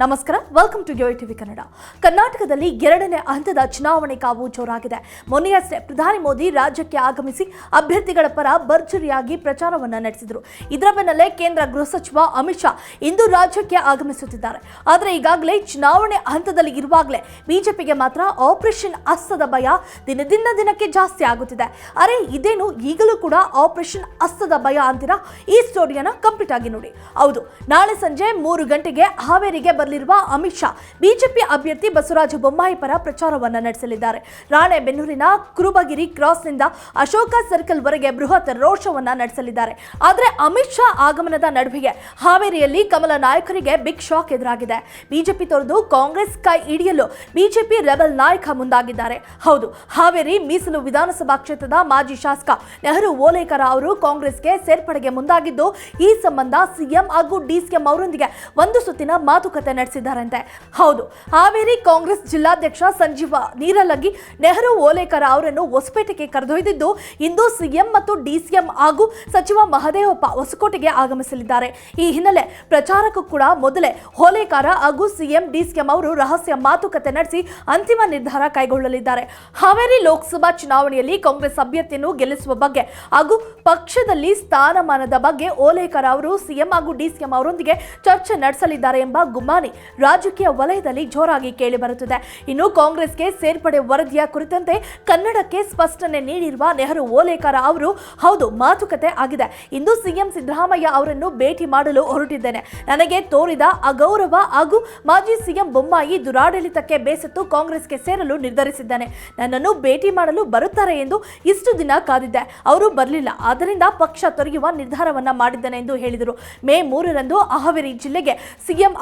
ನಮಸ್ಕಾರ welcome to yo TV Kannada ಕರ್ನಾಟಕದಲ್ಲಿ ಎರಡನೇ ಹಂತದ ಚುನಾವಣೆ ಕಾವು ಜೋರಾಗಿದೆ. ಮೊನ್ನೆಯಷ್ಟೇ ಪ್ರಧಾನಿ ಮೋದಿ ರಾಜ್ಯಕ್ಕೆ ಆಗಮಿಸಿ ಅಭ್ಯರ್ಥಿಗಳ ಪರ ಭರ್ಜರಿಯಾಗಿ ಪ್ರಚಾರವನ್ನು ನಡೆಸಿದರು. ಇದರ ಬೆನ್ನಲ್ಲೇ ಕೇಂದ್ರ ಗೃಹ ಸಚಿವ ಅಮಿತ್ ಶಾ ಇಂದು ರಾಜ್ಯಕ್ಕೆ ಆಗಮಿಸುತ್ತಿದ್ದಾರೆ. ಆದರೆ ಈಗಾಗಲೇ ಚುನಾವಣೆ ಹಂತದಲ್ಲಿ ಇರುವಾಗಲೇ ಬಿಜೆಪಿಗೆ ಮಾತ್ರ ಆಪರೇಷನ್ ಅಸ್ತದ ಭಯ ದಿನದಿಂದ ದಿನಕ್ಕೆ ಜಾಸ್ತಿ ಆಗುತ್ತಿದೆ. ಅರೆ, ಇದೇನು ಈಗಲೂ ಕೂಡ ಆಪರೇಷನ್ ಅಸ್ತದ ಭಯ ಅಂತೀರಾ? ಈ ಸ್ಟೋರಿಯನ್ನು ಕಂಪ್ಲೀಟ್ ಆಗಿ ನೋಡಿ. ಹೌದು, ನಾಳೆ ಸಂಜೆ ಮೂರು ಗಂಟೆಗೆ ಹಾವೇರಿಗೆ ಬರಲಿರುವ ಅಮಿತ್ ಶಾ, ಬಿಜೆಪಿ ಅಭ್ಯರ್ಥಿ ಬಸವರಾಜ ಬೊಮ್ಮಾಯಿ ಪರ ಪ್ರಚಾರವನ್ನು ನಡೆಸಲಿದ್ದಾರೆ. ರಾಣೆಬೆನ್ನೂರಿನ ಕುರುಬಗಿರಿ ಕ್ರಾಸ್ನಿಂದ ಅಶೋಕ ಸರ್ಕಲ್ ವರೆಗೆ ಬೃಹತ್ ರೋಡ್ ನಡೆಸಲಿದ್ದಾರೆ. ಆದರೆ ಅಮಿತ್ ಶಾ ಆಗಮನದ ನಡುವೆಗೆ ಹಾವೇರಿಯಲ್ಲಿ ಕಮಲ ನಾಯಕರಿಗೆ ಬಿಗ್ ಶಾಕ್ ಎದುರಾಗಿದೆ. ಬಿಜೆಪಿ ತೊರೆದು ಕಾಂಗ್ರೆಸ್ ಕೈ ಹಿಡಿಯಲು ಬಿಜೆಪಿ ರೆಬಲ್ ನಾಯಕ ಮುಂದಾಗಿದ್ದಾರೆ. ಹೌದು, ಹಾವೇರಿ ಮೀಸಲು ವಿಧಾನಸಭಾ ಕ್ಷೇತ್ರದ ಮಾಜಿ ಶಾಸಕ ನೆಹರು ಓಲೇಕರ ಅವರು ಕಾಂಗ್ರೆಸ್ಗೆ ಸೇರ್ಪಡೆಗೆ ಮುಂದಾಗಿದ್ದು, ಈ ಸಂಬಂಧ ಸಿಎಂ ಹಾಗೂ ಡಿಸಿಎಂ ಅವರೊಂದಿಗೆ ಒಂದು ಸುತ್ತಿನ ಮಾತುಕತೆ ನಡೆಸಿದ್ದಾರಂತೆ. ಹೌದು, ಹಾವೇರಿ ಕಾಂಗ್ರೆಸ್ ಜಿಲ್ಲಾಧ್ಯಕ್ಷ ಸಂಜೀವ ನೀರಲಗಿ, ನೆಹರು ಓಲೇಕರ ಅವರನ್ನು ಹೊಸಪೇಟೆಗೆ ಕರೆದೊಯ್ದಿದ್ದು ಇಂದು ಸಿಎಂ ಮತ್ತು ಡಿಸಿಎಂ ಹಾಗೂ ಸಚಿವ ಮಹದೇವಪ್ಪ ಹೊಸಕೋಟೆಗೆ ಆಗಮಿಸಲಿದ್ದಾರೆ. ಈ ಹಿನ್ನೆಲೆ ಪ್ರಚಾರಕ್ಕೂ ಕೂಡ ಮೊದಲೇ ಹೋಲೇಕಾರ ಹಾಗೂ ಸಿಎಂ, ಡಿಸಿಎಂ ಅವರು ರಹಸ್ಯ ಮಾತುಕತೆ ನಡೆಸಿ ಅಂತಿಮ ನಿರ್ಧಾರ ಕೈಗೊಳ್ಳಲಿದ್ದಾರೆ. ಹಾವೇರಿ ಲೋಕಸಭಾ ಚುನಾವಣೆಯಲ್ಲಿ ಕಾಂಗ್ರೆಸ್ ಅಭ್ಯರ್ಥಿಯನ್ನು ಗೆಲ್ಲಿಸುವ ಬಗ್ಗೆ ಹಾಗೂ ಪಕ್ಷದಲ್ಲಿ ಸ್ಥಾನಮಾನದ ಬಗ್ಗೆ ಓಲೇಕರ್ ಅವರು, ಸಿಎಂ ಹಾಗೂ ಡಿಸಿಎಂ ಅವರೊಂದಿಗೆ ಚರ್ಚೆ ನಡೆಸಲಿದ್ದಾರೆ ಎಂಬ ಗುಮಾನಿ ರಾಜಕೀಯ ವಲಯದಲ್ಲಿ ಜೋರಾಗಿ ಕೇಳಿಬರುತ್ತಿದೆ ಇನ್ನು ಕಾಂಗ್ರೆಸ್ಗೆ ಸೇರ್ಪಡೆ ವರದಿಯ ಕುರಿತಂತೆ ಕನ್ನಡಕ್ಕೆ ಸ್ಪಷ್ಟನೆ ನೀಡಿರುವ ನೆಹರು ಓಲೇಕರ ಅವರು, ಹೌದು, ಮಾತುಕತೆ ಆಗಿದೆ. ಇಂದು ಸಿಎಂ ಸಿದ್ದರಾಮಯ್ಯ ಅವರನ್ನು ಭೇಟಿ ಮಾಡಲು ಹೊರಟಿದ್ದೇನೆ. ನನಗೆ ತೋರಿದ ಅಗೌರವ ಹಾಗೂ ಮಾಜಿ ಸಿಎಂ ಬೊಮ್ಮಾಯಿ ದುರಾಡಳಿತಕ್ಕೆ ಬೇಸತ್ತು ಕಾಂಗ್ರೆಸ್ಗೆ ಸೇರಲು ನಿರ್ಧರಿಸಿದ್ದೇನೆ. ನನ್ನನ್ನು ಭೇಟಿ ಮಾಡಲು ಬರುತ್ತಾರೆ ಎಂದು ಇಷ್ಟು ದಿನ ಕಾದಿದ್ದೆ. ಅವರು ಬರಲಿಲ್ಲ. ಆದ್ದರಿಂದ ಪಕ್ಷ ತೊರೆಯುವ ನಿರ್ಧಾರವನ್ನ ಮಾಡಿದ್ದೇನೆ ಎಂದು ಹೇಳಿದರು. ಮೇ ಮೂರರಂದು ಅಹವೇರಿ ಜಿಲ್ಲೆಗೆ ಸಿಎಂ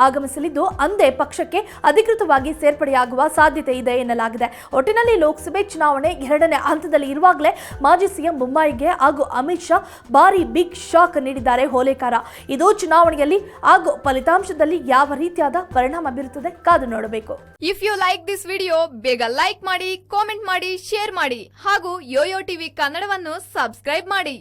ಆಗಮಿಸಲಿದ್ದು ಅಂದೇ ಪಕ್ಷಕ್ಕೆ ಅಧಿಕೃತವಾಗಿ ಸೇರ್ಪಡೆಯಾಗುವ ಸಾಧ್ಯತೆ ಇದೆ ಎನ್ನಲಾಗಿದೆ. ಒಟ್ಟಿನಲ್ಲಿ ಲೋಕಸಭೆ ಚುನಾವಣೆ ಎರಡನೇ ಹಂತದಲ್ಲಿ ಇರುವಾಗಲೇ ಮಾಜಿ ಸಿಎಂ ಬೊಮ್ಮಾಯಿಗೆ ಹಾಗೂ ಅಮಿತ್ ಶಾ ಭಾರಿ ಬಿಗ್ ಶಾಕ್ ನೀಡಿದ್ದಾರೆ ಹೋಲೇಕಾರ. ಇದು ಚುನಾವಣೆಯಲ್ಲಿ ಹಾಗೂ ಫಲಿತಾಂಶದಲ್ಲಿ ಯಾವ ರೀತಿಯಾದ ಪರಿಣಾಮ ಬೀರುತ್ತದೆ ಕಾದು ನೋಡಬೇಕು. If you like this video ಬೇಗ ಲೈಕ್ ಮಾಡಿ ಕಾಮೆಂಟ್ ಮಾಡಿ ಶೇರ್ ಮಾಡಿ ಹಾಗೂ ಯೋಯೋ ಟಿವಿ ಕನ್ನಡವನ್ನು ಸಬ್ಸ್ಕ್ರೈಬ್ ಮಾಡಿ.